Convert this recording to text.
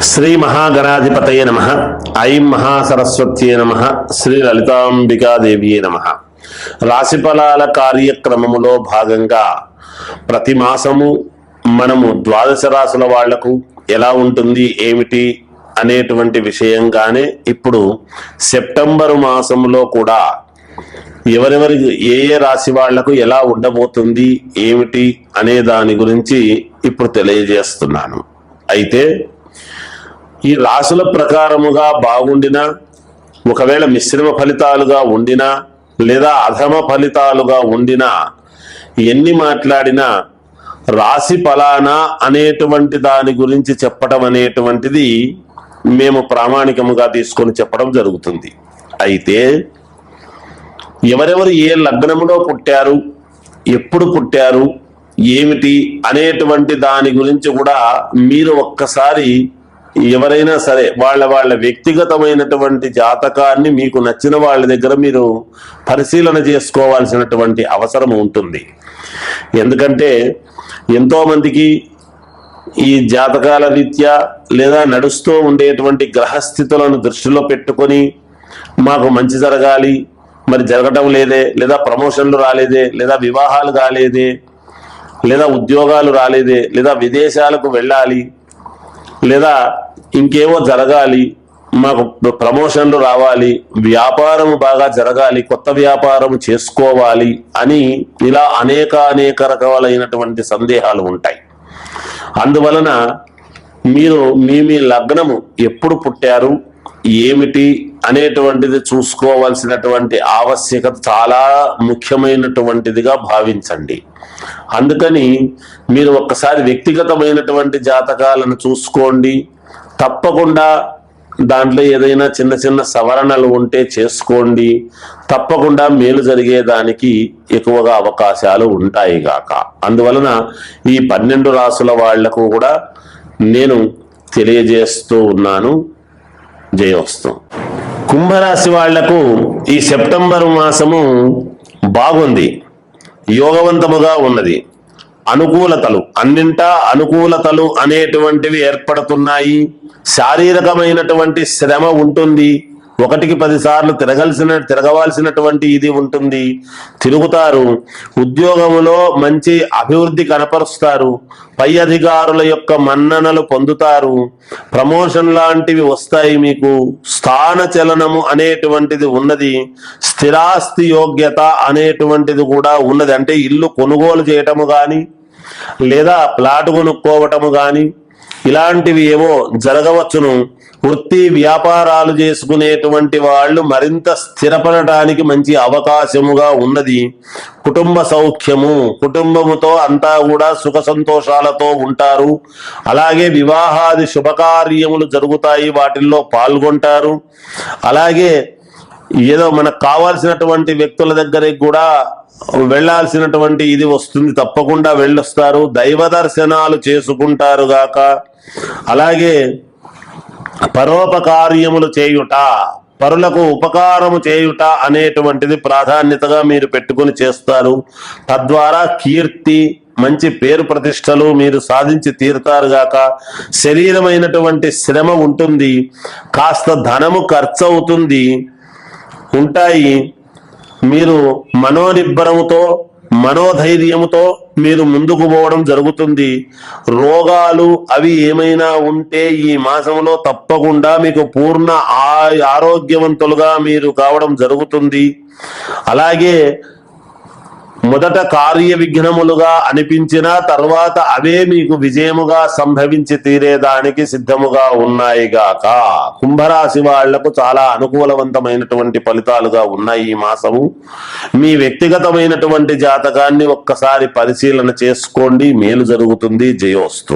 శ్రీ మహాగణాధిపతయ నమ. ఐం మహాసరస్వత్యే నమ. శ్రీ లలితాంబికాదేవియే నమ. రాశిఫలాల కార్యక్రమములో భాగంగా ప్రతి మాసము మనము ద్వాదశ రాశుల వాళ్ళకు ఎలా ఉంటుంది ఏమిటి అనేటువంటి విషయంగానే ఇప్పుడు సెప్టెంబరు మాసంలో కూడా ఎవరెవరి ఏ ఏ రాశి వాళ్ళకు ఎలా ఉండబోతుంది ఏమిటి అనే దాని గురించి ఇప్పుడు తెలియజేస్తున్నాను. అయితే ఈ రాశుల ప్రకారముగా బాగుండినా ఒకవేళ మిశ్రమ ఫలితాలుగా ఉండినా లేదా అధమ ఫలితాలుగా ఉండినా ఎన్ని మాట్లాడినా రాశి ఫలానా అనేటువంటి దాని గురించి చెప్పడం అనేటువంటిది మేము ప్రామాణికముగా తీసుకొని చెప్పడం జరుగుతుంది. అయితే ఎవరెవరు ఏ లగ్నములో పుట్టారు ఎప్పుడు పుట్టారు ఏమిటి అనేటువంటి దాని గురించి కూడా మీరు ఒక్కసారి ఎవరైనా సరే వాళ్ళ వాళ్ళ వ్యక్తిగతమైనటువంటి జాతకాన్ని మీకు నచ్చిన వాళ్ళ దగ్గర మీరు పరిశీలన చేసుకోవాల్సినటువంటి అవసరం ఉంటుంది. ఎందుకంటే ఎంతోమందికి ఈ జాతకాల రీత్యా లేదా నడుస్తూ ఉండేటువంటి గ్రహస్థితులను దృష్టిలో పెట్టుకొని మాకు మంచి జరగాలి మరి జరగటం లేదే లేదా ప్రమోషన్లు రాలేదే లేదా వివాహాలు కాలేదే లేదా ఉద్యోగాలు రాలేదే లేదా విదేశాలకు వెళ్ళాలి లేదా ఇంకేవో జరగాలి మాకు ప్రమోషన్లు రావాలి వ్యాపారం బాగా జరగాలి కొత్త వ్యాపారం చేసుకోవాలి అని ఇలా అనేక అనేక రకాలైనటువంటి సందేహాలు ఉంటాయి. అందువలన మీరు మీ మీ లగ్నము ఎప్పుడు పుట్టారు ఏమిటి అనేటువంటిది చూసుకోవాల్సినటువంటి ఆవశ్యకత చాలా ముఖ్యమైనటువంటిదిగా భావించండి. అందుకని మీరు ఒక్కసారి వ్యక్తిగతమైనటువంటి జాతకాలను చూసుకోండి తప్పకుండా దాంట్లో ఏదైనా చిన్న చిన్న సవరణలు ఉంటే చేసుకోండి. తప్పకుండా మేలు జరిగేదానికి ఎక్కువగా అవకాశాలు ఉంటాయి గాక. అందువలన ఈ పన్నెండు రాసుల వాళ్ళకు కూడా నేను తెలియజేస్తూ ఉన్నాను. జయోస్తు. కుంభరాశి వాళ్ళకు ఈ సెప్టెంబర్ మాసము బాగుంది. యోగవంతముగా ఉన్నది. అనుకూలతలు. అన్నింటా అనుకూలతలు అనేటువంటివి ఏర్పడుతున్నాయి. శారీరకమైనటువంటి శ్రమ ఉంటుంది. ఒకటికి పదిసార్లు తిరగలసిన తిరగవలసినటువంటి ఇది ఉంటుంది. తిరుగుతారు. ఉద్యోగంలో మంచి అభివృద్ధి కనపరుస్తారు. పై అధికారుల యొక్క మన్ననలు పొందుతారు. ప్రమోషన్ లాంటివి వస్తాయి మీకు. స్థాన చలనము అనేటువంటిది ఉన్నది. స్థిరాస్తి యోగ్యత అనేటువంటిది కూడా ఉన్నది. అంటే ఇల్లు కొనుగోలు చేయటము కానీ లేదా ప్లాట్ కొనుక్కోవటము కానీ ఇలాంటివి ఏవో జరగవచ్చును. వృత్తి వ్యాపారాలు చేసుకునేటువంటి వాళ్ళు మరింత స్థిరపడటానికి మంచి అవకాశముగా ఉన్నది. కుటుంబ సౌఖ్యము కుటుంబముతో అంతా కూడా సుఖ సంతోషాలతో ఉంటారు. అలాగే వివాహాది శుభకార్యములు జరుగుతాయి వాటిల్లో పాల్గొంటారు. అలాగే ఏదో మనకు కావాల్సినటువంటి వ్యక్తుల దగ్గరికి కూడా వెళ్ళాల్సినటువంటి ఇది వస్తుంది. తప్పకుండా వెళ్ళొస్తారు. దైవ దర్శనాలు చేసుకుంటారు గాక. అలాగే పరోపకార్యములు చేయుట పరులకు ఉపకారము చేయుట అనేటువంటిది ప్రాధాన్యతగా మీరు పెట్టుకుని చేస్తారు. తద్వారా కీర్తి మంచి పేరు ప్రతిష్టలు మీరు సాధించి తీరుతారు గాక. శరీరమైనటువంటి శ్రమ ఉంటుంది. కాస్త ధనము ఖర్చు అవుతుంది ఉంటాయి. మీరు మనోనిబ్బరముతో మనోధైర్యముతో మీరు ముందుకు పోవడం జరుగుతుంది. రోగాలు అవి ఏమైనా ఉంటే ఈ మాసంలో తప్పకుండా మీకు పూర్ణ ఆ- ఆరోగ్యవంతులుగా మీరు కావడం జరుగుతుంది. అలాగే మొదట కార్య విఘ్నములుగా అనిపించిన తర్వాత అవే మీకు విజయముగా సంభవించి తీరేదానికి సిద్ధముగా ఉన్నాయి గాక. కుంభరాశి వాళ్ళకు చాలా అనుకూలవంతమైనటువంటి ఫలితాలుగా ఉన్నాయి ఈ మాసము. మీ వ్యక్తిగతమైనటువంటి జాతకాన్ని ఒక్కసారి పరిశీలన చేసుకోండి. మేలు జరుగుతుంది. జయోస్తు.